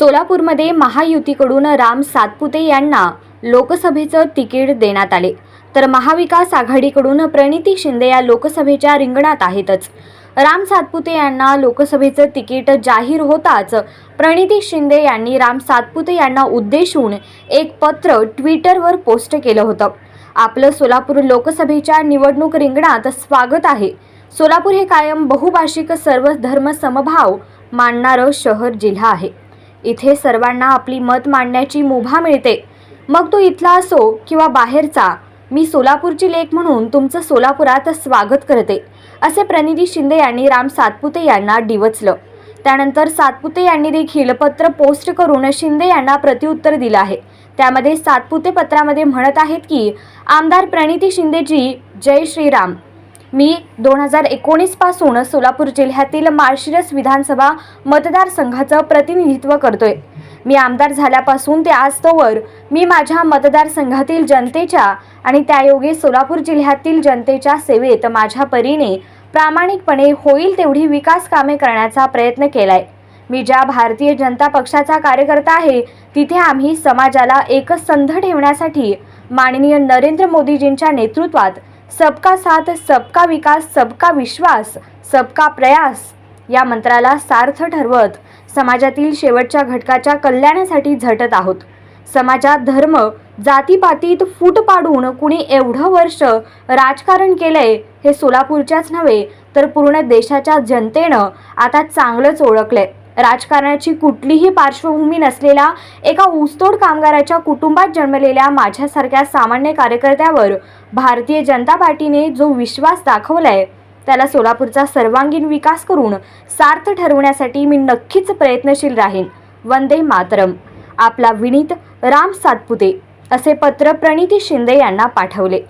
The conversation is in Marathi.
सोलापूरमध्ये महायुतीकडून राम सातपुते यांना लोकसभेचं तिकीट देण्यात आले. तर महाविकास आघाडीकडून प्रणिती शिंदे या लोकसभेच्या रिंगणात आहेतच. राम सातपुते यांना लोकसभेचं तिकीट जाहीर होताच प्रणिती शिंदे यांनी राम सातपुते यांना उद्देशून एक पत्र ट्विटरवर पोस्ट केलं होतं. आपलं सोलापूर लोकसभेच्या निवडणूक रिंगणात स्वागत आहे. सोलापूर हे कायम बहुभाषिक सर्व धर्म समभाव मानणारं शहर जिल्हा आहे. इथे सर्वांना आपली मत मांडण्याची मुभा मिळते. मग तो इथला असो किंवा बाहेरचा मी सोलापूरची लेख म्हणून तुमचं सोलापुरात स्वागत करते असे प्रणिती शिंदे यांनी राम सातपुते यांना डिवचलं. त्यानंतर सातपुते यांनी देखील पत्र पोस्ट करून शिंदे यांना प्रत्युत्तर दिलं आहे. त्यामध्ये सातपुते पत्रामध्ये म्हणत आहेत की आमदार प्रणिती शिंदेजी जय श्रीराम. मी दोन हजार एकोणीसपासून सोलापूर जिल्ह्यातील माळशिरस विधानसभा मतदारसंघाचं प्रतिनिधित्व करतोय. मी आमदार झाल्यापासून ते आजतोवर मी माझ्या मतदारसंघातील जनतेच्या आणि त्यायोगे सोलापूर जिल्ह्यातील जनतेच्या सेवेत माझ्या परीने प्रामाणिकपणे होईल तेवढी विकास कामे करण्याचा प्रयत्न केलाय. मी ज्या भारतीय जनता पक्षाचा कार्यकर्ता आहे तिथे आम्ही समाजाला एकसंध ठेवण्यासाठी माननीय नरेंद्र मोदीजींच्या नेतृत्वात सबका साथ सबका विकास सबका विश्वास सबका प्रयास या मंत्राला सार्थ ठरवत समाजातील शेवटच्या घटकाच्या कल्याणासाठी झटत आहोत. समाजात धर्म जातीपातीत फूट पाडून कुणी एवढं वर्ष राजकारण केलंय हे सोलापूरच्याच नव्हे तर पूर्ण देशाच्या जनतेनं आता चांगलंच ओळखलंय. राजकारणाची कुठलीही पार्श्वभूमी नसलेल्या एका ऊसतोड कामगाराच्या कुटुंबात जन्मलेल्या माझ्यासारख्या सामान्य कार्यकर्त्यावर भारतीय जनता पार्टीने जो विश्वास दाखवलाय त्याला सोलापूरचा सर्वांगीण विकास करून सार्थ ठरवण्यासाठी मी नक्कीच प्रयत्नशील राहीन. वंदे मातरम. आपला विनीत राम सातपुते असे पत्र प्रणिती शिंदे यांना पाठवले.